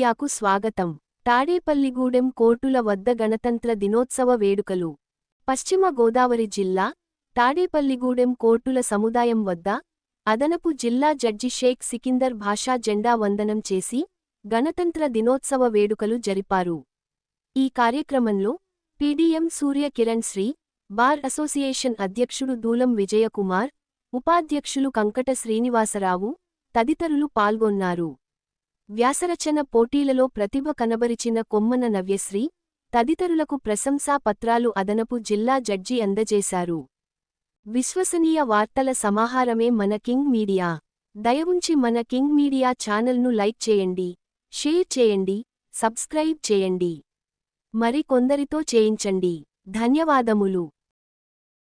మీడియాకు స్వాగతం. తాడేపల్లిగూడెం కోర్టుల వద్ద గణతంత్ర దినోత్సవ వేడుకలు. పశ్చిమ గోదావరి జిల్లా తాడేపల్లిగూడెం కోర్టుల సముదాయం వద్ద అదనపు జిల్లా జడ్జి షేక్ సికిందర్ భాషా జెండా వందనం చేసి గణతంత్ర దినోత్సవ వేడుకలు జరిపారు. ఈ కార్యక్రమంలో PDM Surya Kiran Sri bar association అధ్యక్షుడు దూలం విజయకుమార్ ఉపాధ్యక్షులు కంకట శ్రీనివాసరావు తదితరులు పాల్గొన్నారు. వ్యాసరచన పోటీలలో ప్రతిభ కనబరిచిన కొమ్మన నవ్యశ్రీ తదితరులకు ప్రశంసా పత్రాలు అదనపు జిల్లా జడ్జి అందజేశారు. విశ్వసనీయ వార్తల సమాహారమే మన కింగ్ మీడియా. దయవుంచి మన కింగ్ మీడియా ఛానల్ను లైక్ చేయండి షేర్ చేయండి సబ్స్క్రైబ్ చేయండి. మరి కొందరితో చేయించండి. ధన్యవాదములు.